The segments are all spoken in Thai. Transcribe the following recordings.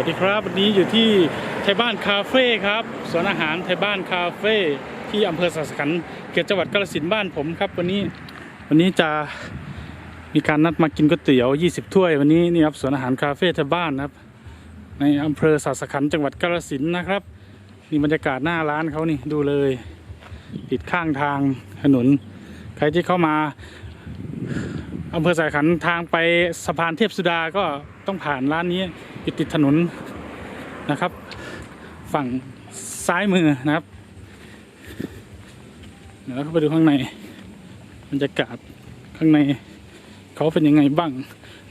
วัสดีครับ วันนี้อยู่ที่ไทยบ้านคาเฟ่ครับสวนอาหารไทยบ้านคาเฟ่ที่อำเภอสัสขันเขตจังหวัดกาฬสินธุ์บ้านผมครับ วันนี้วันนี้จะมีการนัดมากินก๋วยเตี๋ยว 20 ถ้วยวันนี้นี่ครับสวนอาหารคาเฟ่ไทยบ้านนะครับ ในอำเภอสัสขันจังหวัดกาฬสินธุ์นะครับนี่บรรยากาศหน้าร้านเขานี่ดูเลยติดข้างทางถนน ใครที่เข้ามาอำเภอสายขันทางไปสะพานเทพสุดาก็ ต้องผ่านร้านนี้อยู่ติดถนนนะครับ ฝั่งซ้ายมือนะครับเดี๋ยวเราเข้าไปดูข้างในบรรยากาศข้างในเขาเป็นยังไงบ้าง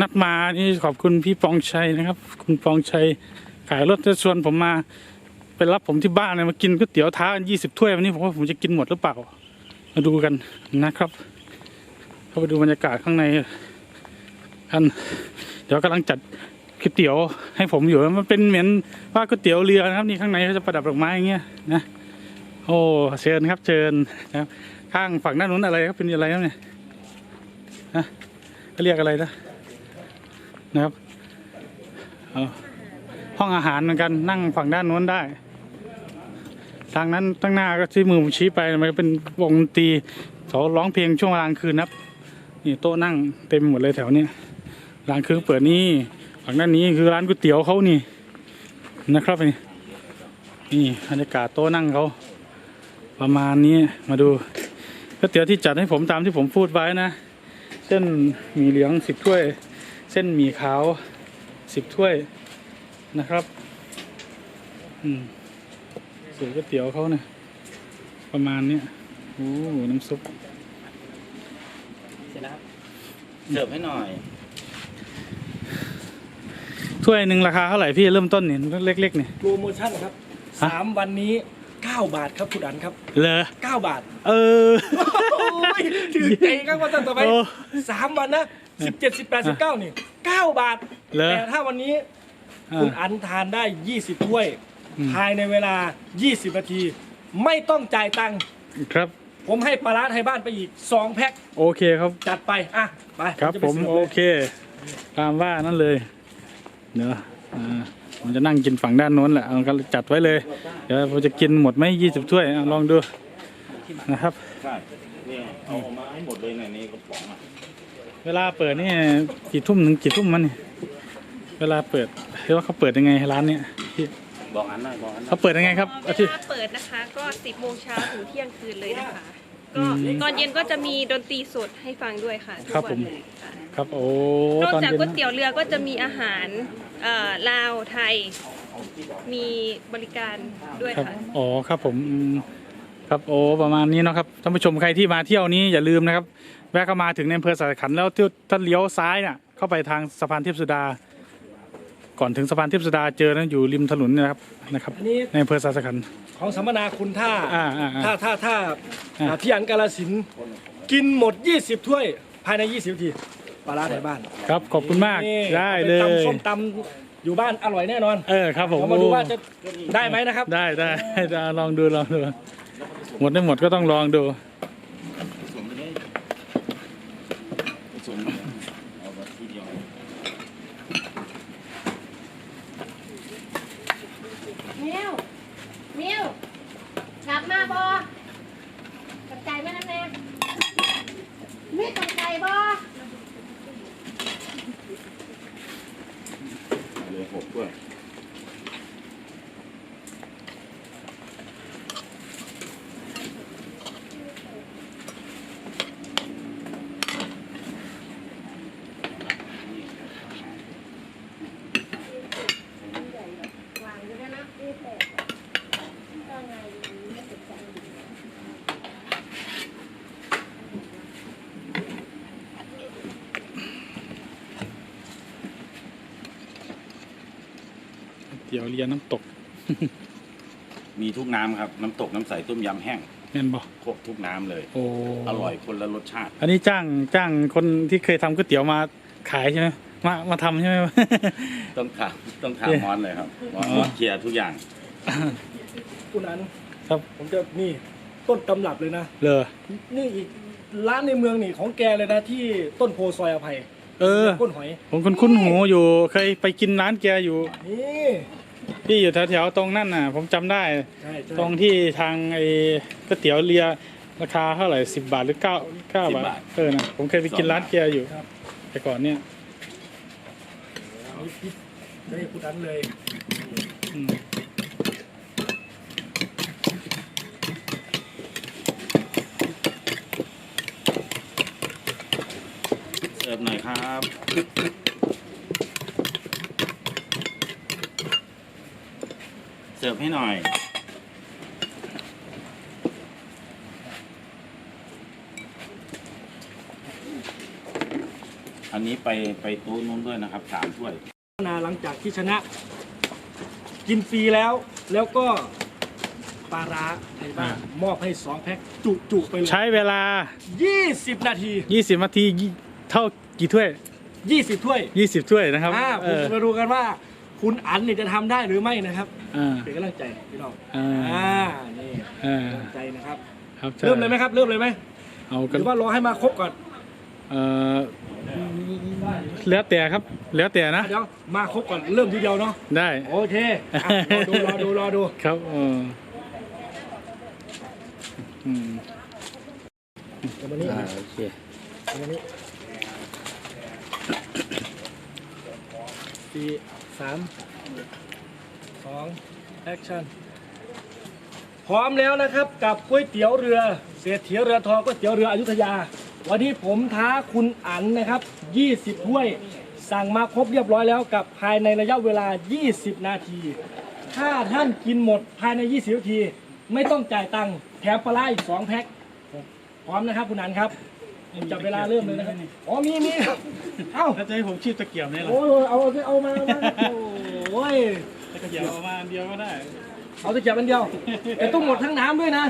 นัดมานี่ขอบคุณพี่ปองชัยนะครับ คุณปองชัยขายรถจะชวนผมมาไปรับผมที่บ้านเลยมากินก๋วยเตี๋ยวท้ากันยี่สิบถ้วยวันนี้ผมว่าผมจะกินหมดหรือเปล่า มาดูกันนะครับ เข้าไปดูบรรยากาศข้างใน กันเดี๋ยวกำลังจัดก๋วยเตี๋ยวให้ผมอยู่มันเป็นเหมือนว่าก๋วยเตี๋ยวเรือนะครับนี่ข้างในเขาจะประดับดอกไม้อย่างเงี้ยนะโอ้เชิญครับเชิญนะครับข้างฝั่งด้านนู้นอะไรครับเป็นอะไรครับเนี่ยนะเขาเรียกอะไรนะนะครับห้องอาหารเหมือนกันนั่งฝั่งด้านนู้นได้ ทางนั้นตั้งหน้าก็ที่มือผมชี้ไปมันก็เป็นวงดนตรีเขาร้องเพลงช่วงกลางคืนนะครับนี่โต๊ะนั่งเต็มหมดเลยแถวเนี้ย ร้านคือเปิดนี่ฝั่งด้านนี้คือร้านก๋วยเตี๋ยวเขานี่นะครับนี่นี่บรรยากาศโต๊ะนั่งเขาประมาณนี้มาดูก๋วยเตี๋ยวที่จัดให้ผมตามที่ผมพูดไว้นะ เส้นหมี่เหลืองสิบถ้วย เส้นหมี่ขาวสิบถ้วยนะครับอืมสูตรก๋วยเตี๋ยวเขาเนี่ยประมาณนี้โอ้น้ำซุปเสร็จแล้วเสิร์ฟให้หน่อย ถ้วยหนึ่งราคาเท่าไหร่พี่เริ่มต้นเนี่ยเล็กๆเนี่ย โปรโมชั่นครับฮะสามวันนี้ 9 บาทครับคุณอันครับเลอ9 บาท เออโอ้ยถือใจครับว่าต่อไปโอ้สามวันนะสิบเจ็ดสิบแปดสิบเก้านี่เก้าบาทเหรอแต่ถ้าวันนี้อ่าคุณอันทานได้20ถ้วยอืมภายในเวลา20นาที ไม่ต้องจ่ายตังค์ครับ ผมให้ปลาร้าไทยบ้านไปอีก2แพ็คโอเคครับ จัดไป อะ ไป ครับจะผไปมสิร์ฟโอเลยเค ตามว่านั่นเลย เดี๋ยวอ่าผมจะนั่งกินฝั่งด้านโน้นแหละเอาก็จัดไว้เลย เดี๋ยวผมจะกินหมดไหมยี่สิบถ้วยอะลองดูนะครับใช่เนี่ยเอาออกมาให้หมดเลยเนี่ยในกระป๋องอะเวลาเปิดนี่กี่ทุ่มถึงกี่ทุ่มมันนี่เวลาเปิดเรียกว่าเขาเปิดยังไงร้านเนี่ยพี่บอกอันหน่อยบอกอันหน่อยเขาเปิดยังไงครับเวอาทิตย์ลาเปิดนะคะ ก็10โมงเช้าถึงเที่ยงคืนเลยนะคะอื ก็มตอนเย็นก็จะมีดนตรีสดให้ฟังด้วยค่ะทุกครับวัผมเลยค่ะครับโอ้นอกตอนจากเย็นก๋วยนะเตี๋ยวเรือก็จะมีอาหารเอ่อลาวไทย มีบริการด้วยครับค่ะ อ๋อครับผมอืมครับโอ้ประมาณนี้เนาะครับท่านผู้ชมใครที่มาเที่ยวนี้อย่าลืมนะครับ แวะเข้ามาถึงในอำเภอสายขันธ์แล้วเที่ยวถ้าเลี้ยวซ้ายน่ะเข้าไปทางสะพานเทพสุดา ก่อนถึงสะพานเทพสุดาเจอนะอยู่ริมถนนเนยนะครับนะครับอันนี้ในอำเภอสายขันธ์ ของสัมมนาคุณถ้าอ่าอ่าอ่าถ้าถ้าถ้าอ่าอ่าพี่อันกาลสินธุ์กินหมด 20 ถ้วยภายใน 20นาทีปลาร้าไทยบ้านครับขอบคุณมากนี่ได้เลอาปยตำส้มตำอยู่บ้านอร่อยแน่นอนเออครับผมเรามาดูว่าจะได้ไหมนะครับ ได้ได้ได้ลองดูลองดูหมดไม่หมดก็ต้องลองดู ผสมไปเลยผสมเอาแบบทีเดียว มิวมิวกลับมาบอกกับใจแม่น้ำแน่มีกับใจบอ เอาเลยหกด้วย วางอยู่ด้วยนะนี่แต่ก็ไงไม่ติดใจ เตี๋ยวเรียนน้ำตก มีทุกน้ำครับ น้ำตกน้ำใสต้มยำแห้งแม่นบ่ครบทุกน้ำเลย โอ้อร่อยคนละรสชาติ อันนี้จ้างจ้างคนที่เคยทำก๋วยเตี๋ยวมาขายใช่ไหมมามาทำใช่ไหม ต้องถามต้องถามเย้มอนเลยครับมอนอ๋อเคลียร์ทุกอย่าง คุณอันครับ ผมจะนี่ต้นตำรับเลยนะ เลยนี่อีกร้านในเมืองนี่ของแกเลยนะที่ต้นโพซอยอภัยเออ ก้นหอย ผมคุ้นคุ้นๆหูอยู่เคยไปกินร้านแกอยู่นี่ ที่อยู่แถวๆตรงนั่นน่ะ ผมจำได้ ใช่ใช่ตรงที่ทางไอ้ก๋วยเตี๋ยวเรือราคาเท่าไหร่สิบบาทหรือเก้าเก้าบาท เออนะผมเคยไปกินร้านแกอยู่ ครับแต่ก่อนเนี่ยนี่พี่ได้พูดนั้นเลยอืมเสิร์ฟหน่อยครับ สิร์ฟให้หน่อยอันนี้ไปไปโต๊ะนู้นด้วยนะครับสามถ้วยนาหลังจากที่ชนะ กินฟรีแล้ว แล้วก็ปลาร้าไทยบ้านมอบให้สองแพ็คจุจุๆไปเลยใช้เวลา 20 นาที 20นาทียี่เท่ากี่ถ้วย 20 ถ้วย 20 ถ้วยนะครับอ่าเอผมอจะมาดูกันว่า คุณอันเนี่ยจะทำได้หรือไม่นะครับ อ่า เป็นกำลังใจพี่น้องอ่า อ่านี่อ่า กำลังใจนะครับ ครับใช่เริ่มเลยไหมครับ เริ่มเลยไหมเอาหกันรือว่ารอให้มาครบก่อนเออแล้วแต่ครับ แล้วแต่นะ อะเดี๋ยวมาครบก่อนเริ่มทีเดียวเนาะได้ โอเคอะรอดูรอดูรอดู ครับเอออืมเดี๋ยวมานี่อ่าโอเคเดี๋ยวมานี่สี่ สามสองแอคชั่นพร้อมแล้วนะครับกับก๋วยเตี๋ยวเรือเศรษฐีเรือทองก๋วยเตี๋ยวเรืออยุธยา วันนี้ผมท้าคุณอันนะครับ 20ถ้วย สั่งมาครบเรียบร้อยแล้วกับภายในระยะเวลา 20 นาที ถ้าท่านกินหมดภายใน 20 นาที ไม่ต้องจ่ายตังค์แถมปลาร้าอีก2แพ็คพร้อมนะครับคุณอันครับ จับเวลาเริ่มเลยนะครับอ๋อมีมีครับเอ้าถ้าจะให้ผมชีพตะเกียบเนี่ยหรอโอ้ยเอาเอาเอามาเอามาโอ้ยตะเกียบเอามาอันเดียวก็ได้ เอาตะเกียบอันเดียวแต่ต้องหมดทั้งน้ำด้วยนะ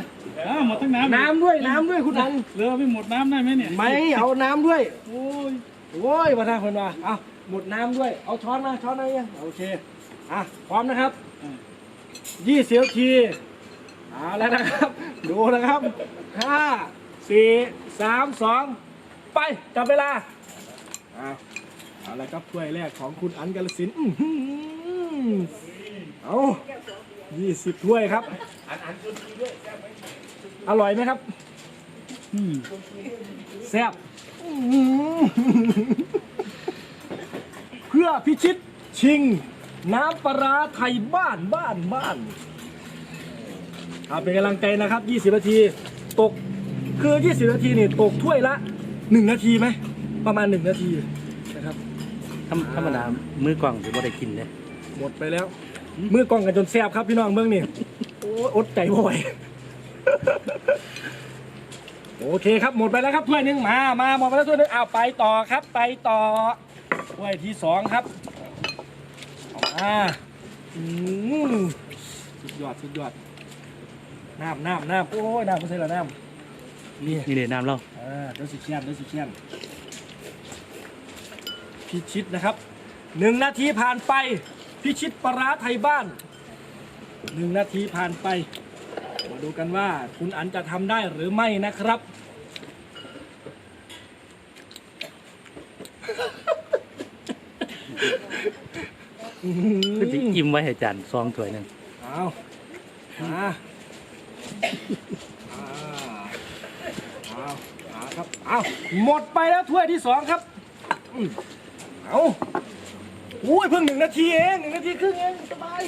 อ้าวหมดทั้งน้ำน้ำด้วยน้ำด้วยคุณอันเรือไม่หมดน้ำได้ไหมเนี่ยไม่เอาน้ำด้วยโอ้ยโอ้ยมาทางคนว่าเอาหมดน้ำด้วยเอาช้อนมาช้อนมายังโอเคอะพร้อมนะครับยี่สิบนาทีเอาแล้วนะครับ ดูนะครับห้า สี่สามสองไปจับเวลาเอาเอาละครับถ้วยแรกของคุณอันกาลสินอื้อหือเอายี่สิบถ้วยครับ อร่อยไหมครับอืมแซ่บอื้อหือเพื่อพิชิตชิง น้ำปลาร้าไทยบ้านบ้านบ้านครับเป็นกำลังใจนะครับ 20นาที ตก คือ 20 นาทีนี่ตกถ้วยละ 1 นาทีไหม ประมาณ 1 นาทีนะครับธรรมธรรมดามือกล่องถือว่าได้กินเลยหมดไปแล้วมือกล้องกันจนแซ่บครับพี่น้องเมืองนี่โอ้ยอดใจบ่ไหวโอเคครับหมดไปแล้วครับถ้วยหนึ่งมามาหมดไปแล้วถ้วยหนึ่งอ้าวไปต่อครับ ไปต่อถ้วยที่สองครับอ่าอืมสุดยอดสุดยอดน้ำน้ำน้ำโอ้ยน้ำไม่ใช่เหรอน้ำ นี่นี่เลยน้ำเราอ่าเดี๋ยวสิเชียนเดี๋ยวสิเชียนพิชิตนะครับหนึ่งนาทีผ่านไป พิชิตปลาร้าไทยบ้านหนึ่งนาทีผ่านไป มาดูกันว่าคุณอันจะทำได้หรือไม่นะครับคือสิอิ่มไว้ให้จานซองถ้วยหนึงเอามาอ่าเอา เอาหมดไปแล้วถ้วยที่สองครับอืมเอาอุ้ยเพิ่งหนึ่งนาทีเองหนึ่งนาทีครึ่งเองสบาย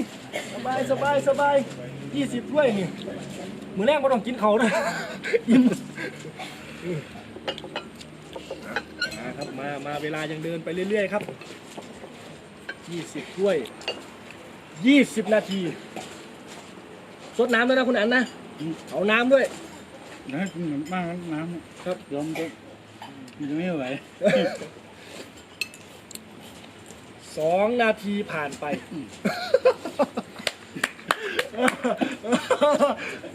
สบายสบายสบายยี่สิบถ้วยนี่มือแรกไม่ต้องกินเขานะอิ่มมาครับมามาเวลายังเดินไปเรื่อยๆครับยี่สิบถ้วยยี่สิบนาทีสดน้ำด้วยนะคุณอันนะเอาน้ำด้วย นะเหมือนมากน้ำครับยอมก็ยังไม่ไหวสองนาทีผ่านไป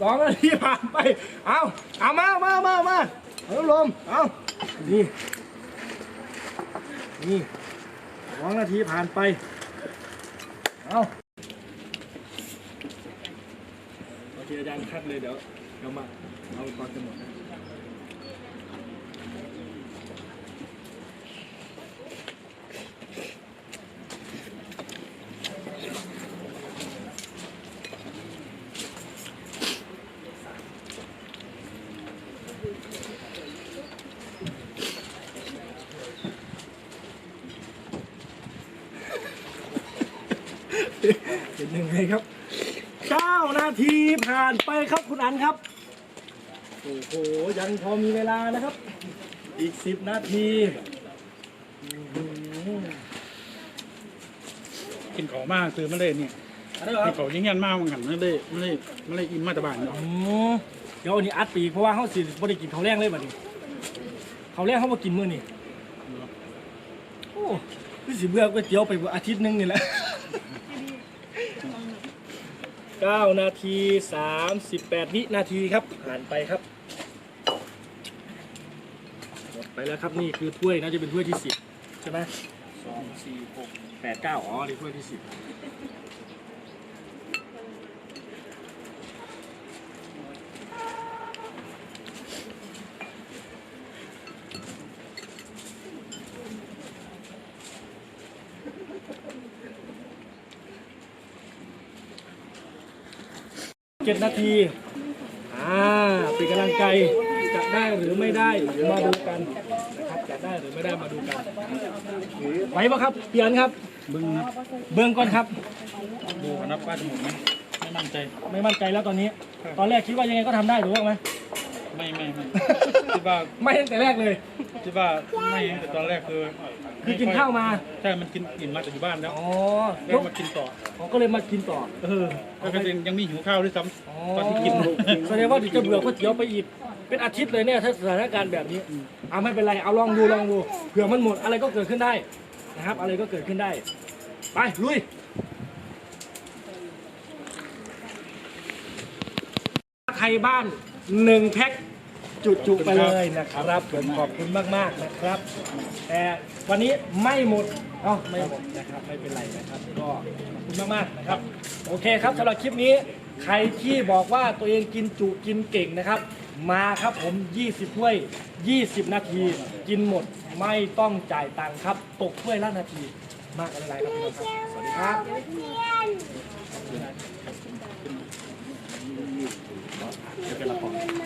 สองนาทีผ่านไป เอาเอามามามามาเอาลมเอานี่นี่สองนาทีผ่านไป เอาโอเคอาจารย์คัดเลยเดี๋ยว เยอมาเอาก่อนจะหมดนะเป็นยังไงครับ 9 นาทีผ่านไปครับคุณอันครับ โอ้โหยังพอมีเวลานะครับ อีกสิบนาทีอื้อหือกินของมากคือมันเลยเนี่ยอันนี้เหรอคกิรันบของยิ่งยันมากมันหันมันเลยมันเลยมันเลยอิ่มมาตะบานเนาะอืมเดี๋ยวอันนี้อัดปีกเพราะว่าเขาสิบ่ได้กินข้าวแรงเลยบัดนี้ข้าวแรงเขามากินมื้อนี่โอ้คือสิเบื่อก๋วยเตี๋ยวไปอาทิตย์หนึงนี่แหละ 9 นาที 38 วินาทีครับ ผ่านไปครับ หมดไปแล้วครับนี่คือถ้วยน่าจะเป็นถ้วยที่ 10 ใช่ไหม2 4 6 8 9 อ๋อนี่ถ้วยที่ 10 เจ็ดนาที อ่าเป็นกำลังใจจะได้หรือไม่ได้มาดูกันนะครับจะได้หรือไม่ได้มาดูกันไหวปะครับเปลี่ยนครับ บึ้งนะเบื้องก่อนครับ ดูกันนับว่าจะหมดไหมไม่มั่นใจ ไม่มั่นใจแล้วตอนนี้ ตอนแรกคิดว่ายังไงก็ทำได้ถูกต้องไหมไม่ไม่ไม่ คิดว่าไม่ตั้งแต่แรกเลย คิดว่าไม่แต่ตอนแรกคือ คือกินข้าวมาใช่มันกินอิ่มมาจากอยู่บ้านแล้วอ๋อแล้แล้ววมากินต่อเขาก็เลยมากินต่อเออแล้วก็ยังยังมีหิวข้าวด้วยซ้อ๋อำตอนที่กินแสดงว่าเดี๋ยวจะเบื่อก๋วยเตี๋ยวไปอีกเป็นอาทิตย์เลยเนี่ยถ้าสถานการณ์แบบนี้เอาไม่เป็นไรเอาลองดูลองดูเผื่อมันหมดอะไรก็เกิดขึ้นได้นะครับ อะไรก็เกิดขึ้นได้ ไปลุยไทยบ้านหนึ่งแพ็ค จุๆไปเลยนะครับผมขอบคุณมากๆนะครับ แต่วันนี้ไม่หมดเอ้าไม่หมดนะครับไม่เป็นไรนะครับ ก็ขอบคุณมากๆนะครับ โอเคครับสำหรับคลิปนี้ ใครที่บอกว่าตัวเองกินจุกินเก่งนะครับ มาครับผม 20ถ้วย 20 นาที กินหมดไม่ต้องจ่ายตังค์ครับ ตกถ้วยละนาที มากอะไรครับพี่น้องครับสวัสดีครับเดี๋ยวเป็นละคร